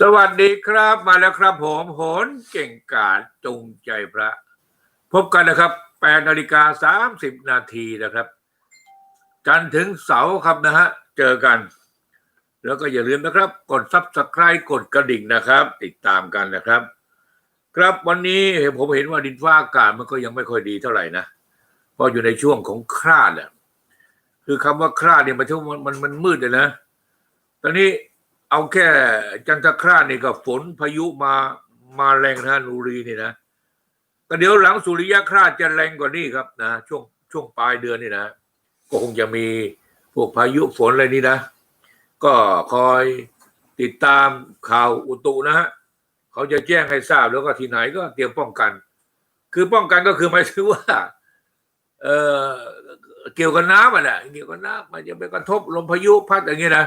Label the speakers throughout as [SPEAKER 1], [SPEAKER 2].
[SPEAKER 1] สวัสดีครับมาแล้วครับผมโหนเก่งกาจจงใจพระ พบกันนะครับ8นาฬิกา30 นาทีนะครับ จันถึงเสาร์ครับนะฮะ เจอกัน แล้วก็อย่าลืมนะครับ กดซับสไคร b ์กดกระดิ่งนะครับ ติดตามกันนะครับ ครับวันนี้ผมเห็นว่าดินฟ้าอากาศมันก็ยังไม่ค่อยดีเท่าไหร่นะ เพราะอยู่ในช่วงของคราดอะคือคำว่าคราดเนี่ยมันช่วงมันมันมันมืดเลยนะตอนนี้ เอาแค่จันทคราสนี่ก็ฝนพายุมามาแรงนะนูรีนี่นะก็เดี๋ยวหลังสุริยคราจะแรงกว่านี้ครับนะช่วงช่วงปลายเดือนนี่นะ ก็คงจะมีพวกพายุฝนอะไรนี่นะ ก็คอยติดตามข่าวอุตุนะฮะเขาจะแจ้งให้ทราบแล้วก็ที่ไหนก็เตรียมป้องกัน คือป้องกันก็คือหมายถึงว่า เออเกี่ยวกับน้ำอะแหละเกี่ยวกับน้ำมันจะไปกระทบลมพายุพัดอย่างเงี้ยนะ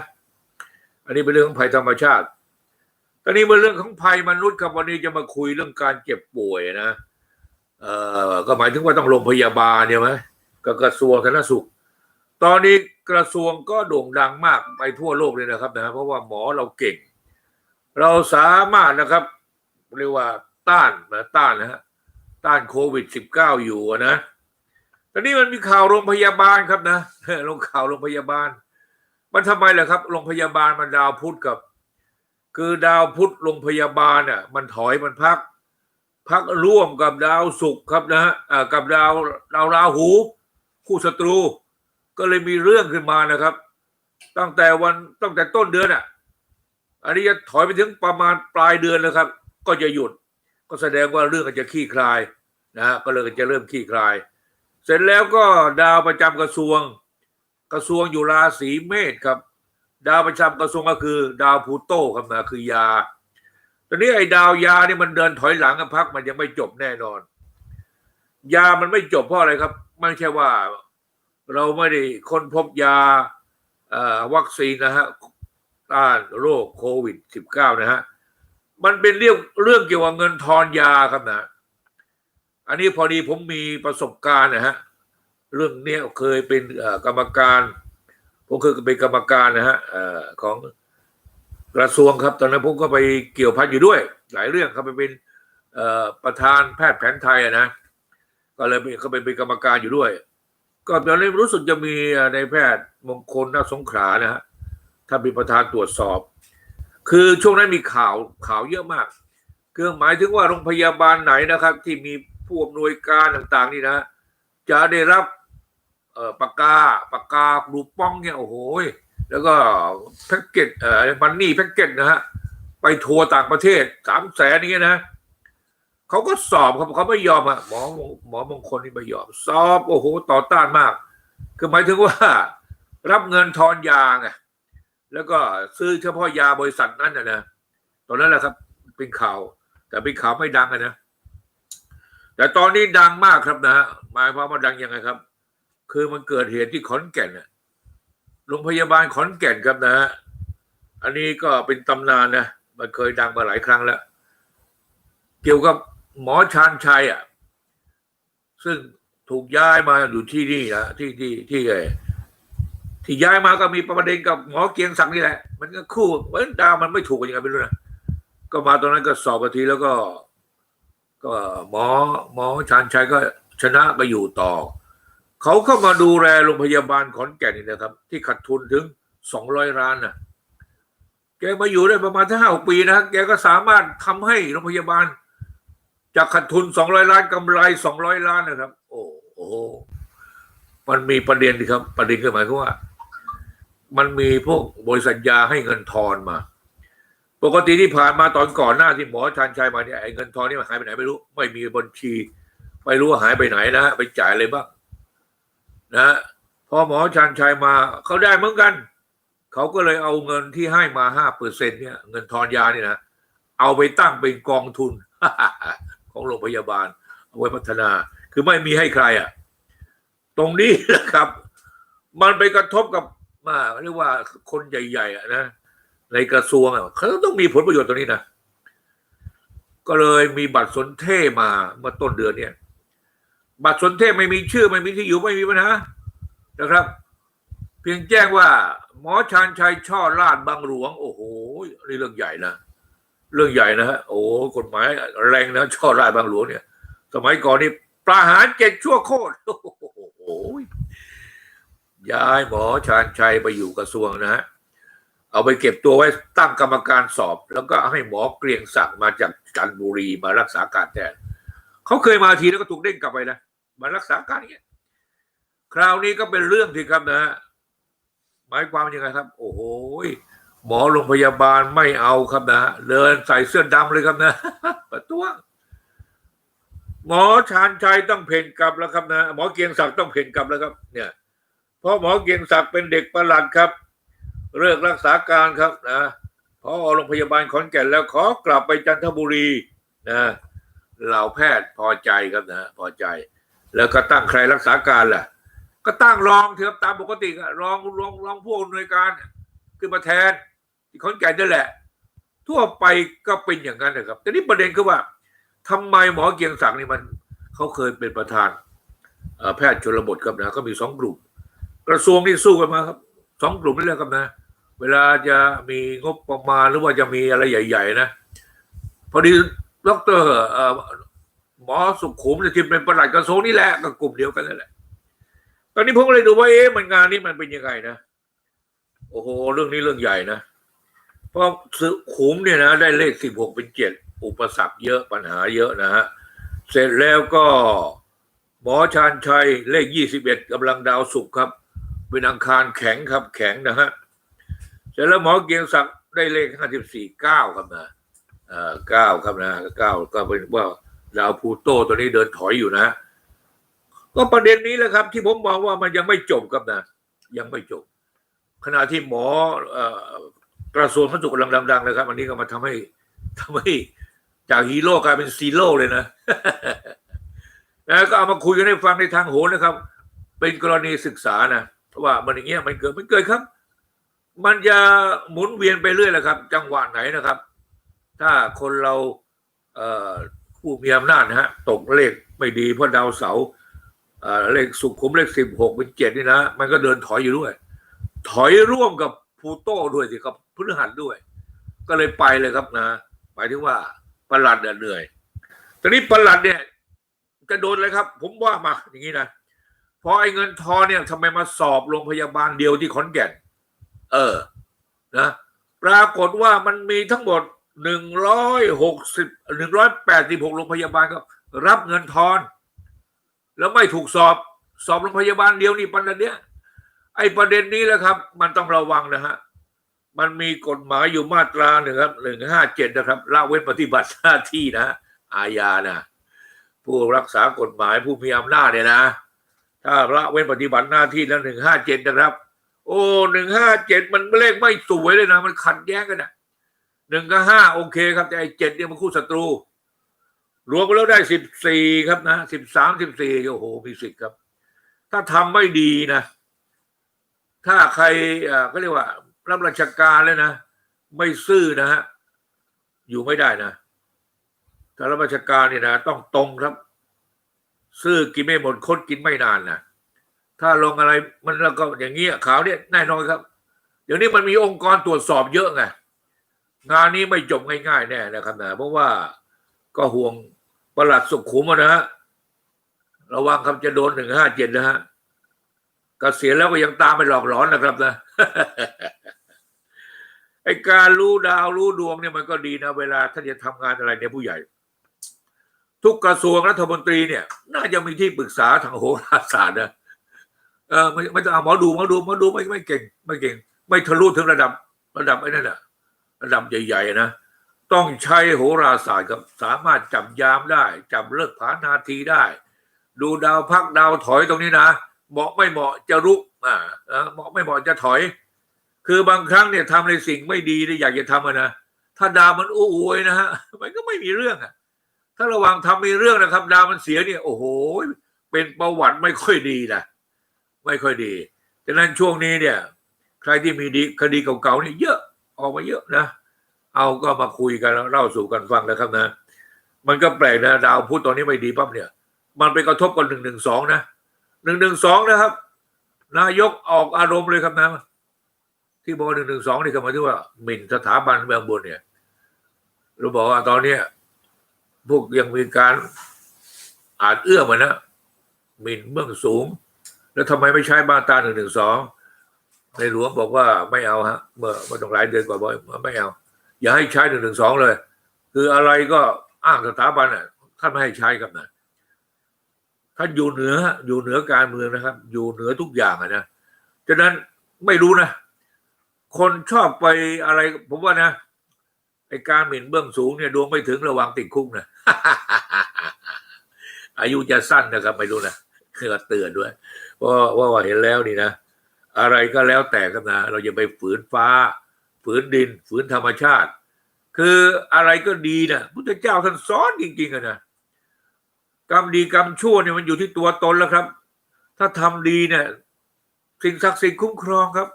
[SPEAKER 1] อันนี้เป็นเรื่องของภัยธรรมชาติ ตอนนี้เป็นเรื่องของภัยมนุษย์ครับวันนี้จะมาคุยเรื่องการเจ็บป่วยนะ เอ่อ ก็หมายถึงว่าต้องโรงพยาบาลเนี่ยไหมก็กระทรวงสาธารณสุข ตอนนี้กระทรวงก็โด่งดังมากไปทั่วโลกเลยนะครับนะ เพราะว่าหมอเราเก่ง เราสามารถนะครับเรียกว่าต้านนะต้านนะฮะต้านโควิด -19 อยู่นะตอนนี้มันมีข่าวโรงพยาบาลครับนะลงข่าวโรงพยาบาล มันทำไมล่ะครับโรงพยาบาลมันดาวพุธกับ คือดาวพุธโรงพยาบาลอะมันถอยมันพัก พักร่วมกับดาวศุกร์ครับนะฮะกับดาวดาวราหู คู่ศัตรู ก็เลยมีเรื่องขึ้นมานะครับ ตั้งแต่วันตั้งแต่ต้นเดือนอะอันนี้จะถอยไปถึงประมาณปลายเดือนแล้วครับ ก็จะหยุด ก็แสดงว่าเรื่องก็จะขี้คลายนะฮะก็เลยจะเริ่มขี้คลาย เสร็จแล้วก็ดาวประจำกระทรวง กระทรวงอยู่ราศีเมษครับ ดาวประจำกระทรวงก็คือดาวพูโตครับนะคือยา ตอนนี้ไอ้ดาวยาเนี่ยมันเดินถอยหลังกับพักมันยังไม่จบแน่นอน ยามันไม่จบเพราะอะไรครับ ไม่ใช่ว่าเราไม่ได้ค้นพบยาวัคซีนนะฮะต้านโรคโควิด -19 นะฮะมันเป็นเรื่องเรื่องเกี่ยวกับเงินทอนยาครับนะ อันนี้พอดีผมมีประสบการณ์นะฮะ เรื่องเนี้ยเคยเป็นกรรมการผมเคยเป็นกรรมการนะฮะของกระทรวงครับ ตอนนั้นผมก็ไปเกี่ยวพันอยู่ด้วย หลายเรื่องครับไปเป็นประธานแพทย์แผนไทยนะ ก็เลยเขาเป็นเป็นกรรมการอยู่ด้วย ก็ตอนนี้รู้สึกจะมีในแพทย์มงคลนาสงขานะฮะถ้านเป็นประธานตรวจสอบ คือช่วงนั้นมีข่าวข่าวเยอะมากคือหมายถึงว่าโรงพยาบาลไหนนะครับ ที่มีผู้อำนวยการต่าง ๆ นี่นะ จะได้รับ เอ่อปากกาปากกาลูกป้องเนี่ยโอ้โหแล้วก็แพ็กเกจเอ่อมันนี่แพ็กเกจนะฮะไปทัวร์ต่างประเทศสามแสนนี้นะเขาก็สอบครับเขาไม่ยอมอะหมอหมอมงคลนี่ไม่ยอม สอบโอ้โหต่อต้านมาก คือหมายถึงว่า รับเงินทอนยาไงแล้วก็ซื้อเฉพาะยาบริษัทนั้นนะนะตอนนั้นแหละครับเป็นข่าว แต่เป็นข่าวไม่ดังนะแต่ตอนนี้ดังมากครับนะฮะหมายความว่าดังยังไงครับ คือมันเกิดเหตุที่ขอนแก่นน่ะโรงพยาบาลขอนแก่นครับนะฮะอันนี้ก็เป็นตำนานนะมันเคยดังมาหลายครั้งแล้ว เกี่ยวกับหมอชานชัยอะซึ่งถูกย้ายมาอยู่ที่นี่นะที่ที่ที่ไอที่ย้ายมาก็มีประเด็นกับหมอเกียงศักดิ์นี่แหละ มันก็คู่เหมือนดาวมันไม่ถูกกันยังไงไม่รู้นะก็มาตอนนั้นก็สอบกันทีแล้วก็ ก็หมอหมอชานชัยก็ชนะไปอยู่ต่อ เขาเข้ามาดูแลโรงพยาบาลขอนแก่นนี่นะครับ ที่ขาดทุนถึงสองร้อยล้านนะแกมาอยู่ได้ประมาณห้าหกปีนะแกก็สามารถทำให้โรงพยาบาล จากขาดทุนสองร้อยล้านกำไรสองร้อยล้านนะครับ โอ้โหมันมีประเด็นครับ ประเด็นคือหมายความว่า มันมีพวกบริษัทยาให้เงินทอนมา ปกติที่ผ่านมาตอนก่อนหน้าที่หมอชันชัยมาเนี่ยไอ้เงินทอนนี่มันหายไปไหนไม่รู้ ไม่มีบัญชี ไม่รู้ว่าหายไปไหนนะฮะไปจ่ายอะไรบ้าง นะพอหมอชันชัยมาเขาได้เหมือนกัน เขาก็เลยเอาเงินที่ให้มาห้าเปอร์เซ็นเนี่ยเงินทอนยาเนี่ยนะเอาไปตั้งเป็นกองทุน ของโรงพยาบาล เอาไว้พัฒนา คือไม่มีให้ใครอะ ตรงนี้นะครับ มันไปกระทบกับมาเรียกว่าคนใหญ่ๆอะนะในกระทรวงอะเขาต้องมีผลประโยชน์ตรงนี้นะ ก็เลยมีบัตรสนเทมาเมื่อต้นเดือนเนี่ย บัตรสนเทศไม่มีชื่อไม่มีที่อยู่ไม่มีปัญหานะครับ เพียงแจ้งว่า หมอชานชัยช่อลาดบางหลวง โอ้โหนี่เรื่องใหญ่นะเรื่องใหญ่นะฮะโอ้กฎหมายแรงนะช่อราชบางหลวงเนี่ย สมัยก่อนนี่ประหารเจ็ดชั่วโคตรโอ้โหย้ายหมอชาญชัยไปอยู่กระทรวงนะฮะเอาไปเก็บตัวไว้ตั้งกรรมการสอบ แล้วก็ให้หมอเกรียงศักดิ์มาจากจันทบุรีมารักษาการแทนเขาเคยมาทีแล้วก็ถูกเด้งกลับไปนะ มารักษาการเงี้ยคราวนี้ก็เป็นเรื่องที่ครับนะฮะหมายความยังไงครับ โอ้โหหมอโรงพยาบาลไม่เอาครับนะเดินใส่เสื้อดำเลยครับนะประท้วงหมอชาญชัยต้องเพ่นกลับแล้วครับนะหมอเกียงศักดิ์ต้องเพ่นกลับแล้วครับ เนี่ย เพราะหมอเกียงศักดิ์เป็นเด็กประหลัดครับเลิกรักษาการครับนะพอโรงพยาบาลขอนแก่นแล้วขอกลับไปจันทบุรีนะเหล่าแพทย์พอใจครับนะพอใจ แล้วก็ตั้งใครรักษาการล่ะ ก็ตั้งรองเถอะตามปกติรองรองรองผู้อำนวยการขึ้นมาแทนที่ขอนแก่นนั่นแหละ ทั่วไปก็เป็นอย่างนั้นนะครับ แต่นี่ประเด็นคือว่าทำไมหมอเกียงศักดิ์นี่มันเขาเคยเป็นประธานแพทย์ชนบทครับนะก็มีสองกลุ่ม กระทรวงที่สู้กันมาครับสองกลุ่มนี่แหละครับนะ เวลาจะมีงบประมาณหรือว่าจะมีอะไรใหญ่ ๆ นะ พอดีดอกเตอร หมอสุขุมเนี่ยที่เป็นประหลัดกระทรวงนี่แหละก็กลุ่มเดียวกันนั่นแหละ ตอนนี้ผมเลยดูว่าเอ๊ะมันงานนี้มันเป็นยังไงนะโอ้โหเรื่องนี้เรื่องใหญ่นะเพราะสุขุมเนี่ยนะ ได้เลขสิบหกเป็นเจ็ดอุปสรรคเยอะปัญหาเยอะนะฮะเสร็จแล้วก็หมอชาญชัยเลขยี่สิบเอ็ดกำลังดาวสุขครับ เป็นอังคารแข็งครับแข็งนะฮะเสร็จแล้วหมอเกียงศักดิ์ได้เลขห้าสิบสี่เก้าครับนะเอ่อเก้าครับนะเก้าก็เป็นว่า ดาวพูโตตัวนี้เดินถอยอยู่นะ ก็ประเด็นนี้แหละครับ ที่ผมมองว่ามันยังไม่จบครับนะ ยังไม่จบ ขณะที่หมอกระทรวงสาธารณสุขกำลังดังๆเลยครับอันนี้ก็มาทำให้ทำให้จากฮีโร่กลายเป็นซีโร่เลยนะแล้วก็เอามาคุยกันให้ฟังในทางโหนนะครับ เป็นกรณีศึกษานะว่ามันอย่างเงี้ยมันเกิดมันเกิดครับ มันจะหมุนเวียนไปเรื่อยแหละครับ จังหวะไหนนะครับ ถ้าคนเราเอ่อ ผู้มีอำนาจนะฮะ ตกเลขไม่ดีเพราะดาวเสาเลขสุขุมเลขสิบหกเป็นเจ็ดนี่นะ มันก็เดินถอยอยู่ด้วย ถอยร่วมกับพูโต้ด้วยสิครับพฤหัสด้วย ก็เลยไปเลยครับนะหมายถึงว่าประหลัดเหนื่อยตอนนี้ประหลัดเนี่ย จะโดนเลยครับ ผมว่ามาอย่างนี้นะพราะไอ้เงินทอเนี่ยทำไมมาสอบโรงพยาบาลเดียวที่ขอนแก่น เออ นะ ปรากฏว่ามันมีทั้งหมด หนึ่งร้อยหกสิบหนึ่งร้อยแปดสิบหกโรงพยาบาลก็รับเงินทอน แล้วไม่ถูกสอบสอบโรงพยาบาลเดียวนี่ปัญหาเนี้ยไอ้ประเด็นนี้แหละครับ มันต้องระวังนะฮะมันมีกฎหมายอยู่มาตราหนึ่งครับหนึ่งห้าเจ็ดนะครับละเว้นปฏิบัติหน้าที่นะอาญานะผู้รักษากฎหมายผู้มีอำนาจเนี่ยนะ ถ้าละเว้นปฏิบัติหน้าที่แล้วหนึ่งห้าเจ็ดนะครับ โอ้หนึ่งห้าเจ็ดมันเลขไม่สวยเลยนะ มันขัดแย้งกันนะ หนึ่งกับห้าโอเคครับแต่ไอ้เจ็ดเนี่ยมันคู่ศัตรู รวมกันแล้วได้สิบสี่ครับนะสิบสามสิบสี่โอ้โหมีสิทธิ์ครับ ถ้าทำไม่ดีนะ ถ้าใครอ่อก็เรียกว่ารับราชการเลยนะ ไม่ซื่อนะฮะอยู่ไม่ได้นะถ้ารับราชการเนี่ยนะต้องตรงครับ ซื่อกินไม่หมดคดกินไม่นานนะถ้าลงอะไรมันแล้วก็อย่างเงี้ยข่าวเนี่ยแน่นอนครับ เดี๋ยวนี้มันมีองค์กรตรวจสอบเยอะไง งานนี้ไม่จบง่ายๆแน่นะครับนะเพราะว่าก็ห่วงประหลัดสุขุมนะฮะระวังครับจะโดนหนึ่งห้าเจ็ดนะฮะกเกษียณแล้วก็ยังตามไปหลอกหลอนนะครับนะไอการรู้ดาวรู้ดวงเนี่ยมันก็ดีนะ เวลาท่านจะทำงานอะไรเนี่ยผู้ใหญ่ ทุกกระทรวงรัฐมนตรีเนี่ย น่าจะมีที่ปรึกษาทางโหราศาสตร์นะเออไม่ไม่ต้องเอาหมอดูหมอดูหมอดูไม่ไม่เก่ง ไม่เก่ง ไม่ทะลุถึงระดับระดับไอ้นั่นแหะ ระดับใหญ่ ๆ นะ ต้องใช้โหราศาสตร์ครับสามารถจับยามได้ จับเลิกผานาทีได้ ดูดาวพักดาวถอยตรงนี้นะเหมาะไม่เหมาะจะรุกอ่าเหมาะไม่เหมาะจะถอย คือบางครั้งเนี่ยทำในสิ่งไม่ดีที่อยากจะทำนะถ้าดาวมันอู้อวยนะฮะมันก็ไม่มีเรื่องอะถ้าระว่างทำมีเรื่องนะครับ ดาวมันเสียเนี่ย โอ้โห เป็นประวัติไม่ค่อยดีนะไม่ค่อยดีฉะนั้นช่วงนี้เนี่ย ใครที่มีดีคดีเก่าๆนี่เยอะ ออกมาเยอะนะ เอาก็มาคุยกันแล้วเล่าสู่กันฟังนะครับนะ มันก็แปลกนะดาวพูดตอนนี้ไม่ดีปั๊บเนี่ย มันไปกระทบกับหนึ่งหนึ่งสองนะหนึ่งหนึ่งสองนะครับ นายกออกอารมณ์เลยครับนะที่บอกหนึ่งหนึ่งสองนี่ก็หมายถึงว่าหมิ่นสถาบันเมืองบนเนี่ยเราบอกว่าตอนเนี้ยพวกยังมีการอาจเอื้อมอะนะหมิ่นเบื้องสูง แล้วทำไมไม่ใช้มาตราหนึ่งหนึ่งสอง ในหลวงบอกว่าไม่เอาฮะ เมื่อเมื่อต้องหลายเดือนกว่าบอกไม่เอา อย่าให้ใช้หนึ่งหนึ่งสองเลย คืออะไรก็อ้างสถาบันอะท่านไม่ให้ใช้ครับนะท่านอยู่เหนืออยู่เหนือการเมืองนะครับ อยู่เหนือทุกอย่างอะนะฉะนั้นไม่รู้นะ คนชอบไปอะไร ผมว่านะไอการหมิ่นเบื้องสูงเนี่ยดวงไม่ถึงระวังติดคุกนะอายุจะสั้นนะครับ ไม่รู้นะคือเตือนด้วยว่าว่าเห็นแล้วนี่นะ อะไรก็แล้วแต่กันนะเราอย่าไปฝืนฟ้า ฝืนดิน ฝืนธรรมชาติ คืออะไรก็ดีนะพุทธเจ้าท่านสอนจริงๆอะนะกรรมดีกรรมชั่วเนี่ยมันอยู่ที่ตัวตนแล้วครับ ถ้าทำดีเนี่ยสิ่งศักดิ์สิทธิ์คุ้มครองครับ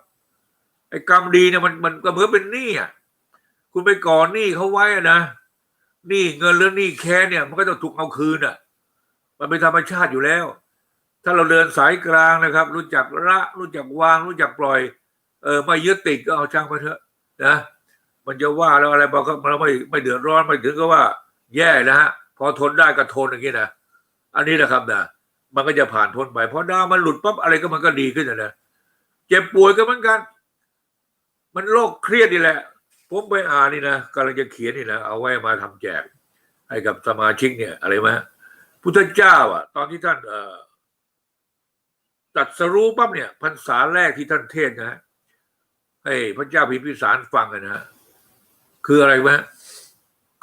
[SPEAKER 1] ไอ้กรรมดีเนี่ยมันมันก็เหมือนเป็นหนี้อะคุณไปก่อนหนี้เขาไว้อะนะหนี้เงินหรือหนี้แค่เนี่ย มันก็ต้องถูกเอาคืนอะ มันเป็นธรรมชาติอยู่แล้ว ถ้าเราเดินสายกลางนะครับ รู้จักละรู้จักวาง รู้จักปล่อย เออไม่ยึดติดก็เอาช่างไปเถอะนะมันจะว่าแล้วอะไรบอกก็เราไม่ไม่เดือดร้อนไม่ถึงก็ว่า แย่นะฮะพอทนได้ก็ทนอย่างนี้นะอันนี้นะครับนะมันก็จะผ่านพ้นไปพอดาวมันหลุดปั๊บอะไรก็มันก็ดีขึ้นนะเจ็บป่วยก็เหมือนกัน มันโรคเครียดนี่แหละ ผมไปอ่านนี่นะกำลังจะเขียนนี่นะเอาไว้มาทำแจก ให้กับสมาชิกเนี่ย อะไรไหมพุทธเจ้าอะ ตอนที่ท่านเอ่อ ตัดสรู้ปั๊บเนี่ยพรรษาแรกที่ท่านเทศนะฮะให้พระเจ้าพิมพิสารฟังกันนะฮะคืออะไรไหม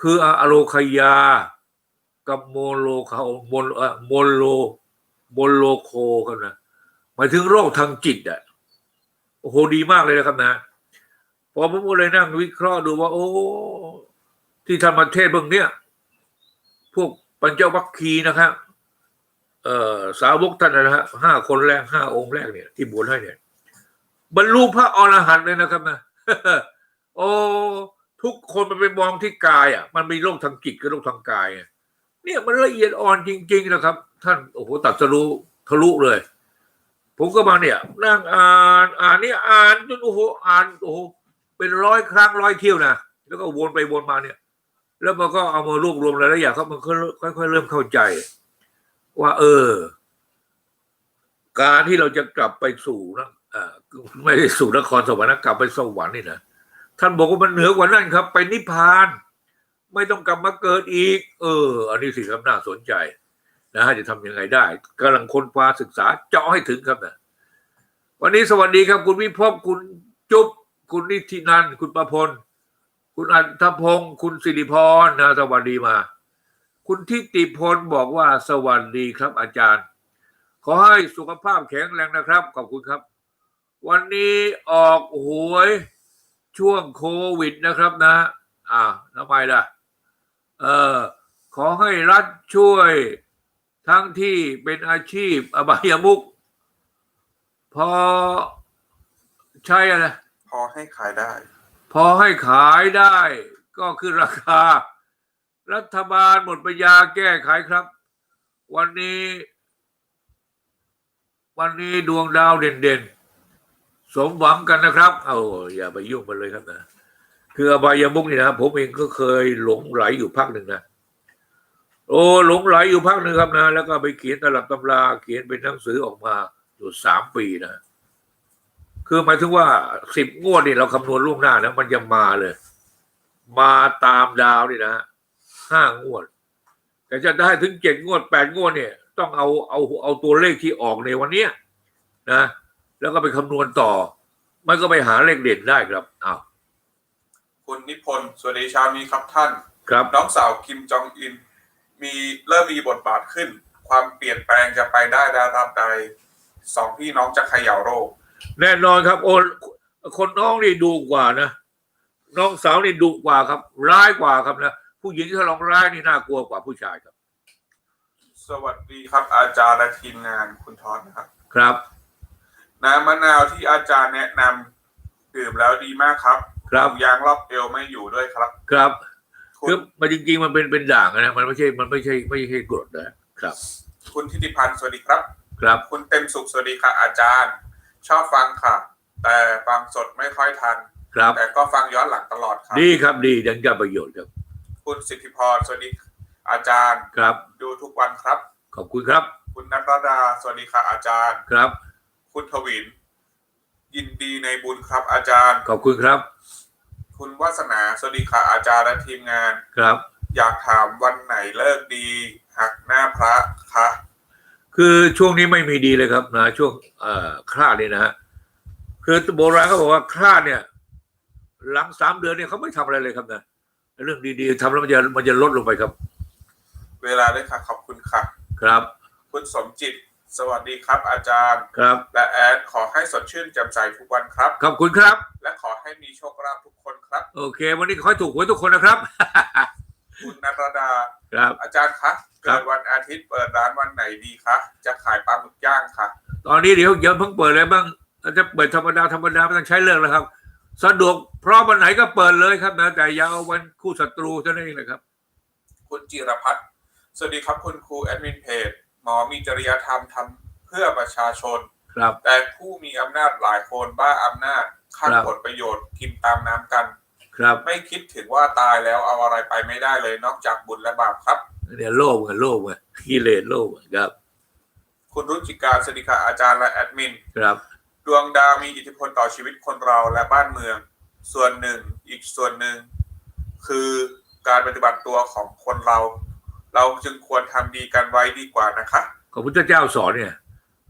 [SPEAKER 1] คืออโลคยา กับโมโลคาโมโลอ่อโมโลโมโลโคกันนะหมายถึงโรคทางจิตอะโอ้โหดีมากเลยนะครับนะพอผมก็เลยนั่งวิเคราะห์ดูว่า โอ้ ที่ธรรมเทศเบื้องเนี้ยพวกปัญจวัคคีนะครับ เอ่อสาวกท่านนะฮะห้าคนแรกห้าองค์แรกเนี่ย ที่บวชให้เนี่ย บรรลุพระอรหันต์เลยนะครับนะโอ้ทุกคนมันไปมองที่กายอะ มันมีโรคทางจิตกับโรคทางกายเนี่ยมันละเอียดอ่อนจริง ๆ นะครับ ท่านโอ้โหตัดสรู้ทะลุเลย ผมก็มาเนี่ย นั่งอ่านอ่านนี่อ่านจนโอ้โหอ่านโอ้โหเป็นร้อยครั้งร้อยเที่ยวนะแล้วก็วนไปวนมาเนี่ย แล้วมันก็เอามารวบรวมรายละเอียดเขามันค่อยๆเริ่มเข้าใจ ว่า เออ การที่เราจะกลับไปสู่นะอ่าไม่ได้สู่นครสวรรค์กลับไปสวรรค์นี่นะท่านบอกว่ามันเหนือกว่านั้นครับ ไปนิพพาน ไม่ต้องกลับมาเกิดอีก เออ อันนี้สิ่งที่น่าสนใจ นะฮะจะทำยังไงได้กำลังค้นคว้าศึกษาเจาะให้ถึงครับนะวันนี้สวัสดีครับ คุณวิภพคุณจุ๊บคุณนิธินันคุณประพล คุณอัธพงศ์คุณสิริพรนะสวัสดีมา คุณทิติพลบอกว่าสวัสดีครับอาจารย์ ขอให้สุขภาพแข็งแรงนะครับ ขอบคุณครับ วันนี้ออกหวยช่วงโควิดนะครับนะ อ่าทำไมล่ะ เออขอให้รัฐช่วยทั้งที่เป็นอาชีพอบายมุก พอใช่อะไร
[SPEAKER 2] พอให้ขายได้
[SPEAKER 1] พอให้ขายได้ก็คือราคา รัฐบาลหมดปัญญาแก้ไขครับ วันนี้ วันนี้ดวงดาวเด่นๆ สมหวังกันนะครับ เอาอย่าไปยุ่งมันเลยครับนะคืออบายมุกนี่นะผมเองก็เคยหลงไหลอยู่พักหนึ่งนะโอ้หลงไหลอยู่พักหนึ่งครับนะแล้วก็ไปเขียนตลับตำราเขียนเป็นหนังสือออกมาอยู่สามปีนะคือหมายถึงว่าสิบงวดนี่เราคำนวณล่วงหน้านะมันจะมาเลย มาตามดาวนี่นะ ห้างวด แต่จะได้ถึงเจ็ดงวดแปดงวดเนี่ย ต้องเอาเอาเอาตัวเลขที่ออกในวันเนี้ยนะ แล้วก็ไปคำนวณต่อ มันก็ไปหาเลขเด่นได้ครับอ้าว
[SPEAKER 2] คุณนิพนธ์สวัสดีเช้านี้ครับท่าน
[SPEAKER 1] ครับ
[SPEAKER 2] น้องสาวคิมจองอิน มีเริ่มมีบทบาทขึ้น ความเปลี่ยนแปลงจะไปได้ระดับใดสองพี่น้องจะเขย่าโรค
[SPEAKER 1] แน่นอนครับ โอ้คนน้องนี่ดุกว่านะ น้องสาวนี่ดุกว่าครับ ร้ายกว่าครับนะ ผู้หญิงที่ลองร้ายนี่น่ากลัวกว่าผู้ชายครับ
[SPEAKER 2] สวัสดีครับ อาจารย์และทีมงานคุณทอนนะครับ
[SPEAKER 1] ครับ
[SPEAKER 2] น้ำมะนาวที่อาจารย์แนะนำดื่มแล้วดีมากครับ
[SPEAKER 1] ครับ
[SPEAKER 2] ยางรอบเอวไม่อยู่ด้วยครับ
[SPEAKER 1] ครับ
[SPEAKER 2] คุ
[SPEAKER 1] คือ
[SPEAKER 2] ณ
[SPEAKER 1] มันจริงๆมันเป็นเป็นด่างนะมันไม่ใช่มันไม่ใช่ไม่ใช่กรดนะครับ
[SPEAKER 2] คุณทิติพันธ์สวัสดีครับ
[SPEAKER 1] ครับ
[SPEAKER 2] คุณเต็มสุขสวัสดีค่ะ อาจารย์ ชอบฟังค่ะ แต่ฟังสดไม่ค่อยทัน
[SPEAKER 1] ครับ
[SPEAKER 2] แต่ก็ฟังย้อนหลังตลอดครับ
[SPEAKER 1] ดีครับดียังจะประโยชน์ครับ
[SPEAKER 2] คุณสิทธิพรสวัสดีอาจารย์
[SPEAKER 1] ครับ
[SPEAKER 2] ดูทุกวันครับ
[SPEAKER 1] ขอบคุณครับ
[SPEAKER 2] คุณนัทรดา สวัสดีค่ะอาจารย์
[SPEAKER 1] ครับ
[SPEAKER 2] คุณทวิน ยินดีในบุญครับอาจารย์
[SPEAKER 1] ขอบคุณครับ
[SPEAKER 2] คุณวาสนาสวัสดีค่ะอาจารย์และทีมงาน
[SPEAKER 1] ครับ
[SPEAKER 2] อยากถามวันไหนเลิกดีหักหน้าพระคะ
[SPEAKER 1] คือช่วงนี้ไม่มีดีเลยครับนะช่วงเอ่อคลาดนี่นะฮะคือโบราณเขาบอกว่าคลาดเนี่ย หลังสามเดือนเนี่ยเขาไม่ทำอะไรเลยครับนะ เรื่องดีๆทำแล้วมันจะมันจะลดลงไปครับ
[SPEAKER 2] เวลาด้วยค่ะขอบคุณค่ะ
[SPEAKER 1] ครับ
[SPEAKER 2] คุณสมจิต สวัสดีครับ อาจารย์
[SPEAKER 1] ครับ
[SPEAKER 2] และแอดขอให้สดชื่นแจ่มใสทุกวันครับ
[SPEAKER 1] ขอบคุณครับ
[SPEAKER 2] และขอให้มีโชคลาภทุกคนครับ
[SPEAKER 1] โอเค วันนี้ขอให้ถูกหวยทุกคนนะครับ
[SPEAKER 2] คุณนัทรดา
[SPEAKER 1] ครับ
[SPEAKER 2] อาจารย์คะ
[SPEAKER 1] ครั
[SPEAKER 2] เกิ
[SPEAKER 1] บ
[SPEAKER 2] ดวันอาทิตย์เปิดร้านวันไหนดีคะจะขายปลาหมึกย่างค่ะ
[SPEAKER 1] ตอนนี้เดี๋ยวเดี๋ยวเพิ่งเปิดเลยบ้างอาจจะเปิดธรรมดาธรรมดาไม่ต้องใช้เรื่องแล้วครับ สะดวกเพราะวันไหนก็เปิดเลยครับนะแต่อยาเอาวันคู่ศัตรูเท่านั้นเองนะครับ
[SPEAKER 2] คุณจิรพัฒน์สวัสดีครับคุณครูแอดมินเพจหมอมีจริยธรรมทำเพื่อประชาชน
[SPEAKER 1] ครับ
[SPEAKER 2] แต่ผู้มีอำนาจหลายคนบ้าอำนาจขั้น
[SPEAKER 1] ครับ
[SPEAKER 2] ผลประโยชน์กินตามน้ำกัน
[SPEAKER 1] ครับ
[SPEAKER 2] ไม่คิดถึงว่าตายแล้วเอาอะไรไปไม่ได้เลยนอกจากบุญและบาปครับ
[SPEAKER 1] เนี่ยโลภไงโลภไงกิเลสโลภครับ
[SPEAKER 2] คุณรุจิการสวัสดีค่ะอาจารย์และแอดมิน
[SPEAKER 1] ครับ
[SPEAKER 2] ดวงดาวมีอิทธิพลต่อชีวิตคนเราและบ้านเมือง ส่วนหนึ่งอีกส่วนหนึ่ง คือการปฏิบัติตัวของคนเรา เราจึงควรทำดีกันไว้ดีกว่านะคะ
[SPEAKER 1] ขอบพุทธเจ้าสอนเนี่ย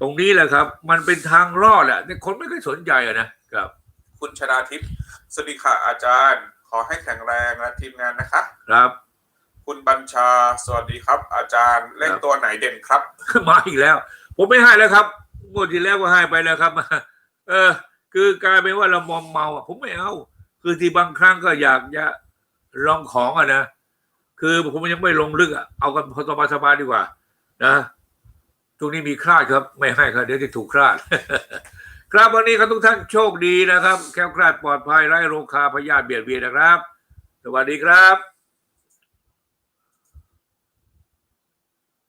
[SPEAKER 1] ตรงนี้แหละครับ มันเป็นทางรอดแหละแต่คนไม่ค่อยสนใจอะนะครับ
[SPEAKER 2] คุณชนาทิพย์สวัสดีค่ะอาจารย์ ขอให้แข็งแรงและทีมงานนะคะ
[SPEAKER 1] ครับ
[SPEAKER 2] คุณบัญชาสวัสดีครับ อาจารย์เล่น
[SPEAKER 1] ครับ
[SPEAKER 2] ตัวไหนเด่นครับ
[SPEAKER 1] มาอีกแล้ว ผมไม่ให้แล้วครับ งวดที่แล้วก็ให้ไปแล้วครับ เออ คือกลายเป็นว่าเรามอมเมาอะผมไม่เอา คือที่บางครั้งก็อยากจะลองของอะนะคือผมยังไม่ลงลึกอะเอากันพอสบายๆดีกว่า นะช่วงนี้มีคลาดครับ ไม่ให้ครับเดี๋ยวจะถูกคลาด ครับวันนี้ครับทุกท่านโชคดีนะครับ แคล้วคลาดปลอดภัยไร้โรคาพยาธิเบียดเบียนนะครับ สวัสดีครับ